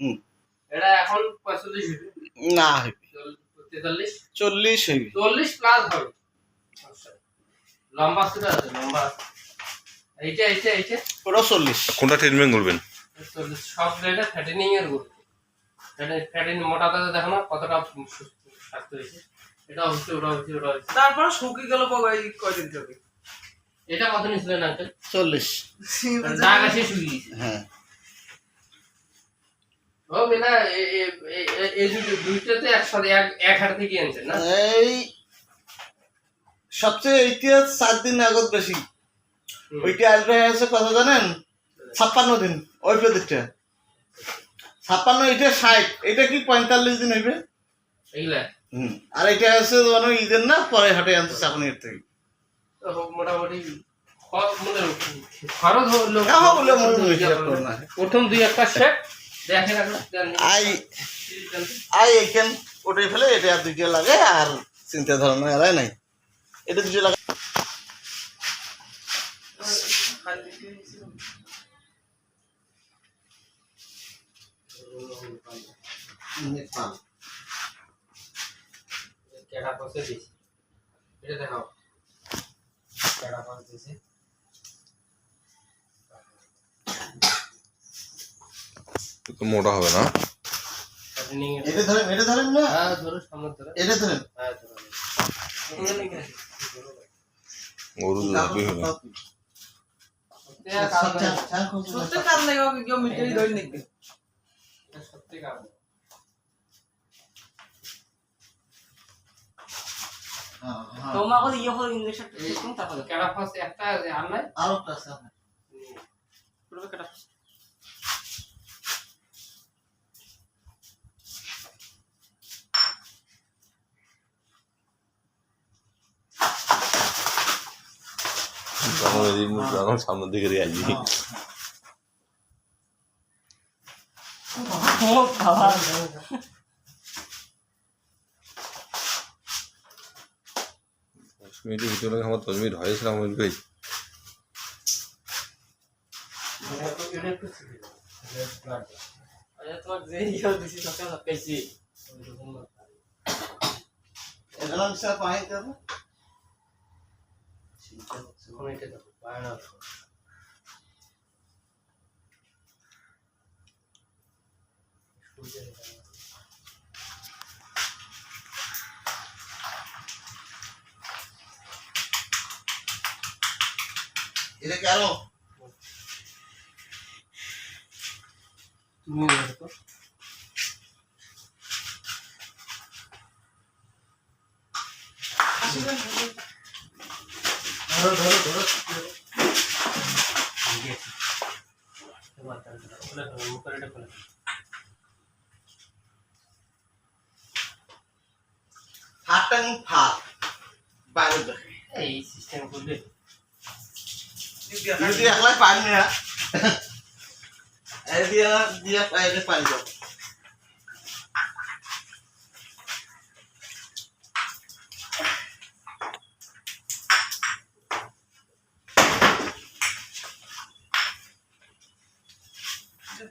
হুম। এটা এখন পঁয়তাল্লিশ না তেতাল্লিশ চল্লিশ হইবে চল্লিশ প্লাস হবে। আচ্ছা। লম্বা সুটা আছে লম্বা। এইটা এইটা এইটা। ওটা চল্লিশ। কোনটা ট্রিটমেন্ট করবেন? চল্লিশ। সব জায়গায় ফ্যাটেনিং এর গুরু ফ্যাটেনিং মোটাটা দেখো না কতটা স্বাস্থ্য হয়েছে। এটা হচ্ছে ওটা হচ্ছে ওটা হচ্ছে। তারপর শুকিয়ে গেল বাবা কয়দিন থেকে? এটা কত নিয়েছিলেন আঙ্কেল চল্লিশ। গেছে। হ্যাঁ। সবচেয়ে এইটা চার দিন আগত বেশি। ওইটা আসবে আছে কত জানেন? ছাপ্পান্ন দিন ওই প্রদীপটা। ছাপ্পান্ন এটা ষাট এটা কি পঁয়তাল্লিশ দিন হইবে? আর এটা মানে ঈদের না পরে হাটে আনতে চাকনির থেকে। মোটামুটি খ- খরচ হলো হ্যাঁ, হয়। প্রথম দুই একটা দেন। আই আই এইখান ওটাই ফেলে এটা আর দুইটা লাগে আর চিন্তা ধারণা এরাই নাই। এটা দুটো লাগে। নেপাল কেডা পাশে দিছি। এটা দেখাও। কেডা পাশ দিছি। তো মোটা হবে না। ফ্যাটেনিং এটা ধরেন এটা ধরেন না? হ্যাঁ ধরো সামনে ধরো। এটা ধরেন। হ্যাঁ ধরো গরু দুধ হবে না। সত্যি কাজ নেই ওকে কেউ মিটাই ধরে নিবে সত্যি কাজ তোমাকে ইয়ে হলো ইংলিশ তারপরে। কেডা পাশ একটা আর নাই? আরও একটা আছে তখন মুখ তখন সামনের দিকে বাবা দশ মিনিটের ভিতরে আমার দশ মিনিট হয়েছিল আমার। আরে তোমার যে ইয়ে দিছি সকাল এখন এটা দেখো, পায় না তো। সূর্যের এটা না। এটা কি আরও তুমি দেখো ধরো ধরো ধরো ঠিক আছে। এবার তাহলে খুলে ফেলো, মুখের এটা খুলে ফেলো। হাতটা কিন্তু ফাট বাইরে দেখে এই সিস্টেম করলে যদি একলাই পানি না এই দিয়া দিয়া বাইরে পানি দাও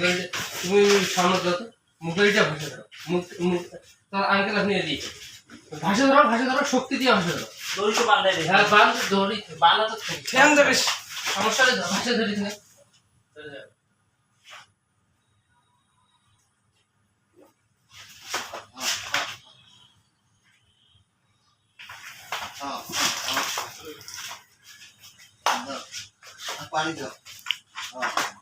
মুখে তুমি সামনে দাও তো মুখেটা ভাসে ধরো মুখ মুখ তার আঙ্কেল আপনি এদিকে ভাসে ধরো ভাসে ধরো শক্তি দিয়ে ভাসে ধরো। দড়ি তো রে হ্যাঁ বান্ধ ধরি বান্ধা তো। ঠ্যাং ধরে সমস্যা নেই না ধরে যাও। হ্যাঁ পানি দাও। হ্যাঁ